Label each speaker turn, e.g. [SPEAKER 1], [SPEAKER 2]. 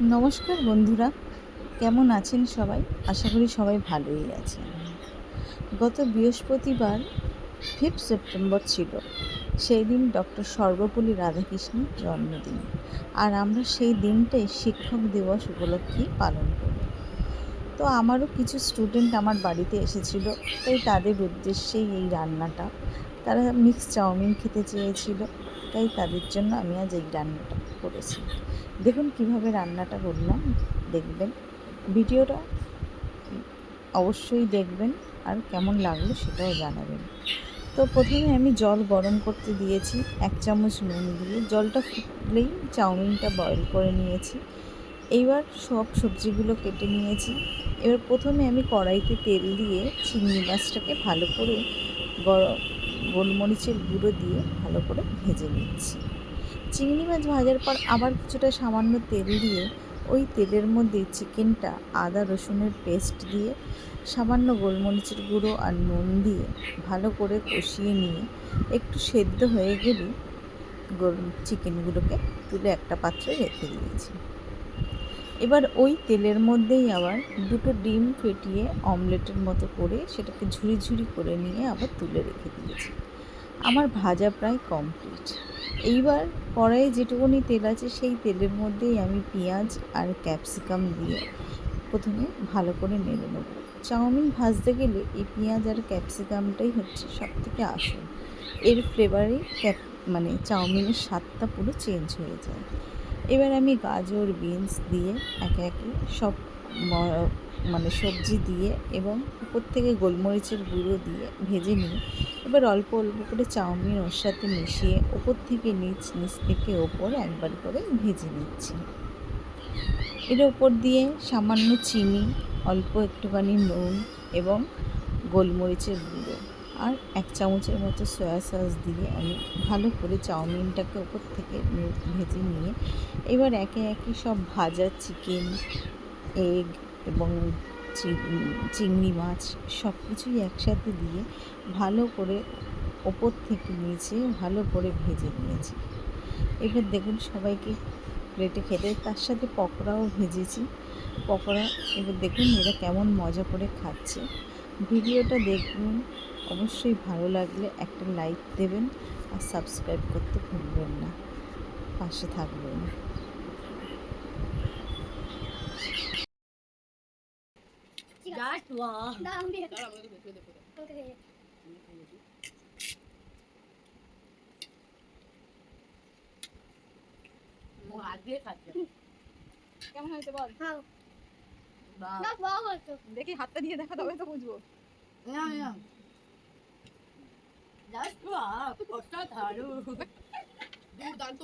[SPEAKER 1] নমস্কার বন্ধুরা, কেমন আছেন সবাই? আশা করি সবাই ভালোই আছেন। গত বৃহস্পতিবার ফিফথ সেপ্টেম্বর ছিল। সেই দিন ডক্টর সর্বপল্লী রাধাকৃষ্ণের জন্মদিন। আর আমরা সেই দিনটাই শিক্ষক দিবস উপলক্ষে পালন করি তো আমারও কিছু স্টুডেন্ট আমার বাড়িতে এসেছিল। তাই তাদের উদ্দেশ্যেই এই রান্নাটা। তারা মিক্স চাউমিন খেতে চেয়েছিল। তাই তাদের জন্য আমি আজ এই রান্নাটা করেছি। দেখুন কীভাবে রান্নাটা করলাম। দেখবেন। ভিডিওটা অবশ্যই দেখবেন আর কেমন লাগল সেটাও জানাবেন। তো প্রথমে আমি জল গরম করতে দিয়েছি। এক চামচ নুন দিয়ে। জলটা ফুটলেই চাউমিনটা বয়েল করে নিয়েছি। এইবার সব সবজিগুলো কেটে নিয়েছি। এবার প্রথমে আমি কড়াইতে তেল দিয়ে চিংড়ি মাছটাকে ভালো করে গরম গোলমরিচের গুঁড়ো দিয়ে ভালো করে ভেজে নিচ্ছি। চিংড়ি মাছ ভাজার পর আবার কিছুটা সামান্য তেল দিয়ে ওই তেলের মধ্যে চিকেনটা আদা রসুনের পেস্ট দিয়ে, সামান্য গোলমরিচের গুঁড়ো আর নুন দিয়ে ভালো করে কষিয়ে নিয়ে একটু সেদ্ধ হয়ে গেলেই গোল চিকেনগুলোকে তুলে একটা পাত্রে রেখে দিয়েছি। এবার ওই তেলের মধ্যেই আবার দুটো ডিম ফেটিয়ে অমলেটের মতো করে সেটাকে ঝুড়ি ঝুড়ি করে নিয়ে আবার তুলে রেখে দিয়েছি। আমার ভাজা প্রায় কমপ্লিট। এইবার কড়াইয়ে যেটুকুনি তেল আছে সেই তেলের মধ্যেই আমি পেঁয়াজ আর ক্যাপসিকাম দিয়ে প্রথমে ভালো করে নেড়ে নেব। চাউমিন ভাজতে গেলে এই পেঁয়াজ আর ক্যাপসিকামটাই হচ্ছে সব থেকে আসল। এর ফ্লেভারে ক্যাপ মানে চাউমিনের স্বাদটা পুরো চেঞ্জ হয়ে যায়। এবার আমি গাজর, বিনস দিয়ে একে একে সব মানে সবজি দিয়ে এবং উপর থেকে গোলমরিচের গুঁড়ো দিয়ে ভেজে নিয়ে এবার অল্প অল্প করে চাউমিন ওর সাথে মিশিয়ে ওপর থেকে নিচ নিচ থেকে ওপর একবার করে ভেজে নিচ্ছি। এর ওপর দিয়ে সামান্য চিনি, অল্প একটুখানি নুন এবং গোলমরিচের গুঁড়ো। আর এক চামচের মতো সয়া সস দিয়ে আমি ভালো করে চাউমিনটাকে ওপর থেকে ভেজে নিয়ে এবার একে একে সব ভাজা চিকেন, এগ এবং চিংড়ি মাছ সব কিছুই একসাথে দিয়ে ভালো করে ওপর থেকে নিচে ভালো করে ভেজে নিয়েছি। এবার দেখুন সবাইকে প্লেটে খেতে, তার সাথে পকোড়াও ভেজেছি। পকোড়া, এবার দেখুন এরা কেমন মজা করে খাচ্ছে। ভিডিওটা দেখুন। অবশ্যই ভালো লাগলে একটা লাইক দেবেন আর সাবস্ক্রাইব করতে ভুলবেন না। পাশে থাকবেন।
[SPEAKER 2] কেমন হয়েছে বল? দেখি হাতটা দিয়ে দেখা তবে তো বুঝব।
[SPEAKER 3] দুর্দান্ত।